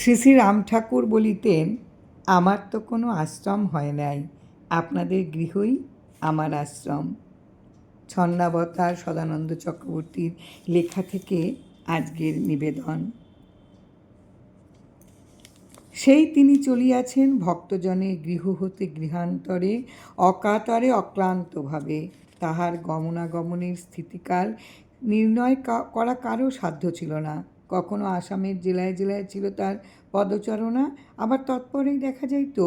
শ্রী শ্রী রাম ঠাকুর বলিতেন, আমার তো কোনো আশ্রম হয় নাই, আপনাদের গৃহই আমার আশ্রম ছন্নাবতার সদানন্দ চক্রবর্তীর লেখা থেকে আজকের নিবেদন। সেই তিনি চলিয়াছেন ভক্তজনের গৃহ হতে গৃহান্তরে, অকাতরে অক্লান্তভাবে। তাহার গমনাগমনের স্থিতিকাল নির্ণয় করা কারও সাধ্য ছিল না। কখনো আসামের জেলায় জেলায় ছিল তার পদচারণা, আবার তৎপরেই দেখা যাইত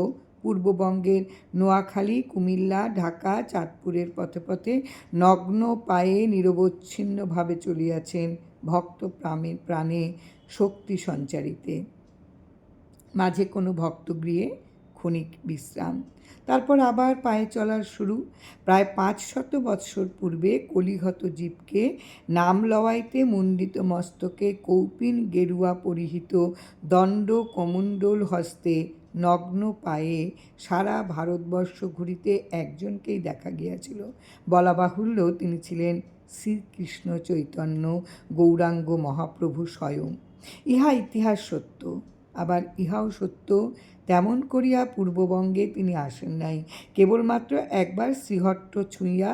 পূর্ববঙ্গের নোয়াখালী, কুমিল্লা, ঢাকা, চাঁদপুরের পথে পথে নগ্ন পায়ে নিরবচ্ছিন্নভাবে চলিয়াছেন ভক্ত প্রাণে প্রাণে শক্তি সঞ্চারিতে। মাঝে কোনো ভক্তগৃহে ক্ষণিক বিশ্রাম। তারপর আবার পায়ে চলার শুরু। প্রায় পাঁচ শত বৎসর পূর্বে কলিঘত জীবকে নাম লওয়াইতে মুণ্ডিত মস্তকে কৌপিন গেরুয়া পরিহিত দণ্ড কমণ্ডল হস্তে নগ্ন পায়ে সারা ভারতবর্ষ ঘুরিতে একজনকেই দেখা গিয়াছিল। বলা বাহুল্য তিনি ছিলেন শ্রীকৃষ্ণ চৈতন্য গৌরাঙ্গ মহাপ্রভু স্বয়ং। ইহা ইতিহাস সত্য, আবার ইহাও সত্য তেমন করিয়া পূর্ববঙ্গে তিনি আসেন নাই। কেবলমাত্র একবার শ্রীহট্ট ছুঁইয়া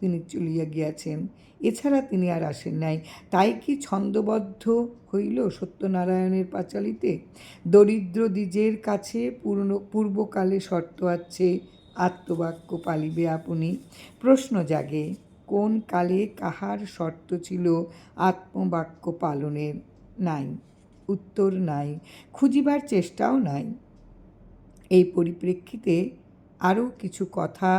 তিনি চলিয়া গিয়াছেন। এছাড়া তিনি আর আসেন নাই। তাই কি ছন্দবদ্ধ হইল সত্যনারায়ণের পাঁচালিতে? দরিদ্র দ্বিজের কাছে পূর্ণ, পূর্বকালে শর্ত আছে, আত্মবাক্য পালিবে আপনি। প্রশ্ন জাগে, কোন কালে কাহার শর্ত ছিল আত্মবাক্য পালনের? নাই, উত্তর নাই। খুঁজিবার চেষ্টাও নাই। এই পরিপ্রেক্ষিতে আরও কিছু কথা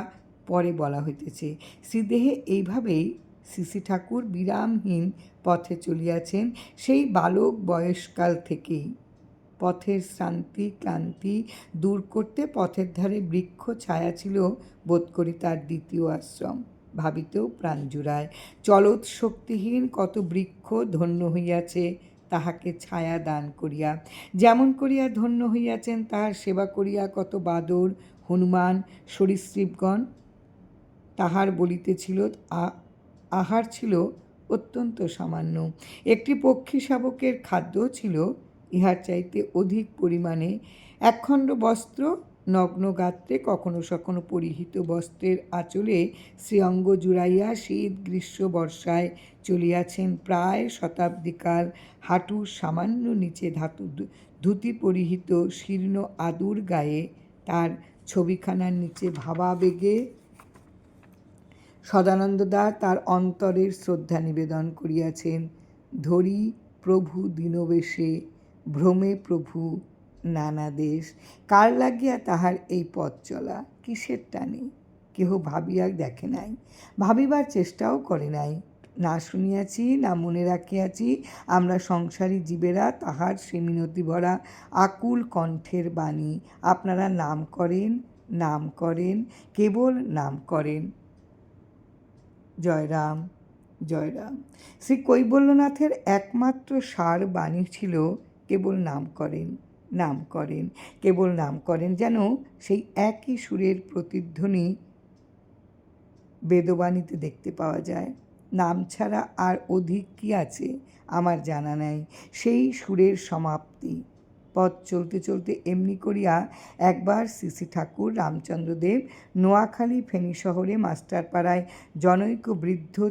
পরে বলা হইতেছে। শ্রীদেহে এইভাবেই শ্রী ঠাকুর বিরামহীন পথে চলিয়াছেন, সেই বালক বয়সকাল থেকেই। পথের শ্রান্তি ক্লান্তি দূর করতে পথের ধারে বৃক্ষ ছায়া ছিল বোধ করি তার দ্বিতীয় আশ্রম। ভাবিতেও প্রাণ জুড়ায়। শক্তিহীন কত বৃক্ষ ধন্য হইয়াছে তাহাকে ছায়া দান করিয়া। যেমন করিয়া ধন্য হইয়াছেন, তাহার সেবা করিয়া কত বাদর হনুমান, সরীসৃপগণ। তাহার বলিতেছিল আহার ছিল অত্যন্ত সামান্য। একটি পক্ষী শাবকের খাদ্য ছিল, ইহার চাইতে অধিক পরিমাণে একখণ্ড বস্ত্র নগ্ন গাত্রে কখনো সখনো পরিহিত বস্ত্রের আঁচলে শ্রীঅঙ্গ জুড়াইয়া শীত গ্রীষ্ম বর্ষায় চলিয়াছেন প্রায় শতাব্দীকাল। হাঁটুর সামান্য নিচে ধাতু ধুতি পরিহিত শীর্ণ আদুর গায়ে তার ছবিখানার নিচে ভাবাবেগে। সদানন্দদা তার অন্তরের শ্রদ্ধা নিবেদন করিয়াছেন। ধরি প্রভু দীনবেশে, ভ্রমে প্রভু নানা দেশ, কার লাগিয়া তাহার এই পথ চলা? কিসের টানে? কেহ ভাবিয়া দেখে নাই, ভাবিবার চেষ্টাও করে নাই। না শুনিয়াছি, না মনে রাখিয়াছি, আমরা সংসারী জীবেরা তাহার সে মিনতি ভরা আকুল কণ্ঠের বাণী। আপনারা নাম করেন নাম করেন, কেবল নাম করেন। জয়রাম জয়রাম। শ্রী কৈবল্যনাথের একমাত্র সার বাণী ছিল, কেবল নাম করেন। নাম করেন, কেবল নাম করেন, যেন সেই একই সুরের প্রতিধ্বনি বেদবাণীতে দেখতে পাওয়া যায়। নাম ছাড়া আর অধিক কী আছে আমার জানা নাই। সেই সুরের সমাপ্তি। পথ চলতে চলতে এমনি করিয়া একবার শ্রী ঠাকুর রামচন্দ্র দেব নোয়াখালী ফেনী শহরে মাস্টারপাড়ায় জনৈক বৃদ্ধ